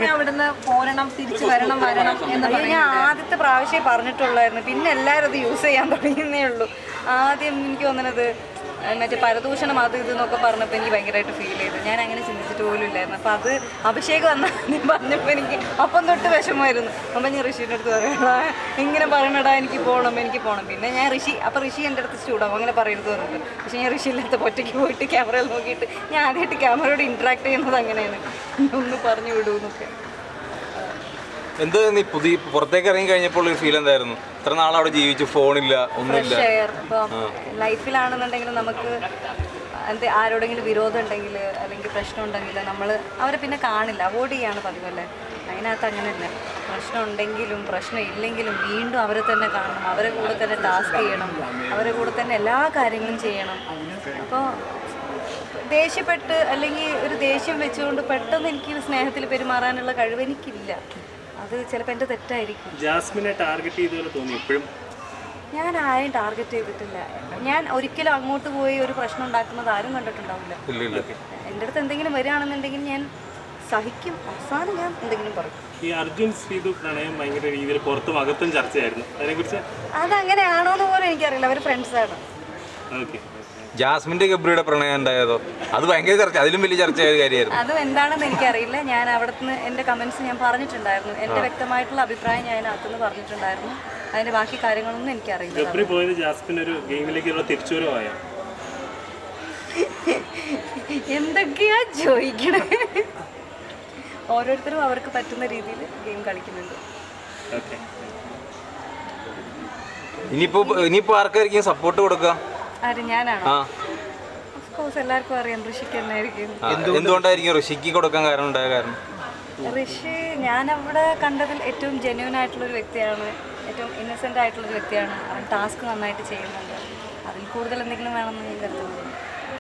പറഞ്ഞു അവിടുന്ന് പോരണം തിരിച്ചു വരണം വരണം എന്ന് ഞാൻ ആദ്യത്തെ പ്രാവശ്യമേ പറഞ്ഞിട്ടുള്ളായിരുന്നു. പിന്നെ എല്ലാവരും അത് യൂസ് ചെയ്യാൻ തുടങ്ങിയേ ഉള്ളൂ. ആദ്യം എനിക്ക് തോന്നുന്നത് മറ്റേ പരദൂഷണം അത് ഇത് എന്നൊക്കെ പറഞ്ഞപ്പോൾ എനിക്ക് ഭയങ്കരമായിട്ട് ഫീൽ ചെയ്തു. ഞാൻ അങ്ങനെ ചിന്തിച്ചിട്ട് പോലും ഇല്ലായിരുന്നു. അപ്പോൾ അത് അഭിഷേക് വന്ന പറഞ്ഞപ്പോൾ എനിക്ക് അപ്പം തൊട്ട് വിഷമമായിരുന്നു. അപ്പം ഞാൻ ഋഷിന്റെ അടുത്ത് പറയണ ഇങ്ങനെ പറയണടാ എനിക്ക് പോകണം എനിക്ക് പോകണം പിന്നെ ഞാൻ ഋഷി അപ്പോൾ ഋഷി എന്റെ അടുത്ത് ചൂടാവും. അങ്ങനെ പറയരുത് പറഞ്ഞിട്ട് പക്ഷേ ഞാൻ ഋഷി ഇല്ലാത്ത ഒറ്റയ്ക്ക് പോയിട്ട് ക്യാമറയിൽ നോക്കിയിട്ട് ഞാൻ ആദ്യമായിട്ട് ക്യാമറയോട് ഇൻട്രാക്ട് ചെയ്യുന്നത് അങ്ങനെയാണ്. ഒന്ന് പറഞ്ഞു വിടൂന്നൊക്കെ. എന്ത് നീ പുതിയ പുറത്തേക്ക് ഇറങ്ങി കഴിഞ്ഞപ്പോൾ ഒരു ഫീൽ എന്തായിരുന്നു? ഇത്ര നാൾ അവിടെ ജീവിച്ചു ഫോണില്ല ഒന്നുമില്ല. ലൈഫിലാണെന്നുണ്ടെങ്കിൽ നമുക്ക് എന്ത് ആരോടെങ്കിലും വിരോധം ഉണ്ടെങ്കിൽ അല്ലെങ്കിൽ പ്രശ്നം ഉണ്ടെങ്കിൽ നമ്മൾ അവരെ പിന്നെ കാണില്ല. അവോയ്ഡ് ചെയ്യാണ് പതിവല്ലേ അതിനകത്ത് അങ്ങനെയല്ല? പ്രശ്നം ഉണ്ടെങ്കിലും പ്രശ്നം ഇല്ലെങ്കിലും വീണ്ടും അവരെ തന്നെ കാണണം. അവരെ കൂടെ തന്നെ ടാസ്ക് ചെയ്യണം. അവരെ കൂടെ തന്നെ എല്ലാ കാര്യങ്ങളും ചെയ്യണം. അപ്പോൾ ദേഷ്യപ്പെട്ട് അല്ലെങ്കിൽ ഒരു ദേഷ്യം വെച്ചുകൊണ്ട് പെട്ടെന്ന് എനിക്ക് സ്നേഹത്തിൽ പെരുമാറാനുള്ള കഴിവ് എനിക്കില്ല. അത് ചിലപ്പോൾ എന്റെ തെറ്റായിരിക്കും. ജാസ്മിനെ ടാർഗറ്റ് ചെയ്തപോലെ തോന്നി ഇപ്പോഴും ഞാൻ ആരെയും ടാർഗറ്റ് ചെയ്തിട്ടില്ല. ഞാൻ ഒരിക്കലും അങ്ങോട്ട് പോയി ഒരു പ്രശ്നം ഉണ്ടാക്കുന്നത് ആരും കണ്ടിട്ടുണ്ടാവില്ല. ഇല്ല ഇല്ല. എന്റെ അടുത്ത് എന്തെങ്കിലും വരികയാണെന്നുണ്ടെങ്കിൽ ഞാൻ സഹിക്കും. അവസാനം ഞാൻ എന്തെങ്കിലും പറയും. ഈ അർജുൻ ശ്രീതു പ്രണയം ഭയങ്കര രീതിയിൽ പുറത്തും അകത്തും ചർച്ചയായിരുന്നു. അതിനെക്കുറിച്ച് അതങ്ങനെയാണോ എന്ന് പോലും എനിക്കറിയില്ല. അവർ ഫ്രണ്ട്സാണ് ഓക്കെ. ജാസ്മിന്റെ ഗബ്രിയുടെ പ്രണയം ഉണ്ടായതോ അത് ഭയങ്കര ചർച്ച അതിലും വലിയ ചർച്ചയായ കാര്യമായിരുന്നു. അത് എന്താണെന്ന് എനിക്കറിയില്ല. ഞാൻ അവിടെ നിന്ന് എന്റെ കമൻസ് ഞാൻ പറഞ്ഞിട്ടുണ്ടായിരുന്നു. എന്റെ വ്യക്തമായിട്ടുള്ള അഭിപ്രായം ഞാൻ അതിനകത്തുനിന്ന് പറഞ്ഞിട്ടുണ്ടായിരുന്നു. അതിന്റെ ബാക്കി കാര്യങ്ങളൊന്നും എനിക്കറിയില്ല. ഗബ്രി പോയത് ജാസ്മിൻ ഒരു ഗെയിമിലേക്കുള്ള തിരിച്ചുവരവായോ? എന്തൊക്കെയാ ചോദിക്കണേ? ഓരോരുത്തരും അവർക്ക് പറ്റുന്ന രീതിയിൽ ഗെയിം കളിക്കുന്നുണ്ട്. ഓക്കെ. ഇനിയിപ്പോ ഇനിയിപ്പോ ആർക്കായിരിക്കും സപ്പോർട്ട് കൊടുക്കുക? എല്ലാവർക്കും അറിയാം ഋഷിക്ക് എന്നായിരിക്കും ആ, എന്തുകൊണ്ടായിരിക്കും ഋഷിക്ക് കൊടുക്കാൻ കാരണം ഉണ്ടായ കാരണം? ഋഷി ഞാൻ അവിടെ കണ്ടതിൽ ഏറ്റവും ജെന്യൂൻ ആയിട്ടുള്ള ഒരു വ്യക്തിയാണ്. ഏറ്റവും ഇന്നസെന്റ് ആയിട്ടുള്ള ഒരു വ്യക്തിയാണ്. അവൻ ടാസ്ക് നന്നായിട്ട് ചെയ്യുന്നുണ്ട്. അതിൽ കൂടുതൽ എന്തെങ്കിലും വേണമെന്ന് ഞാൻ കരുതുന്നു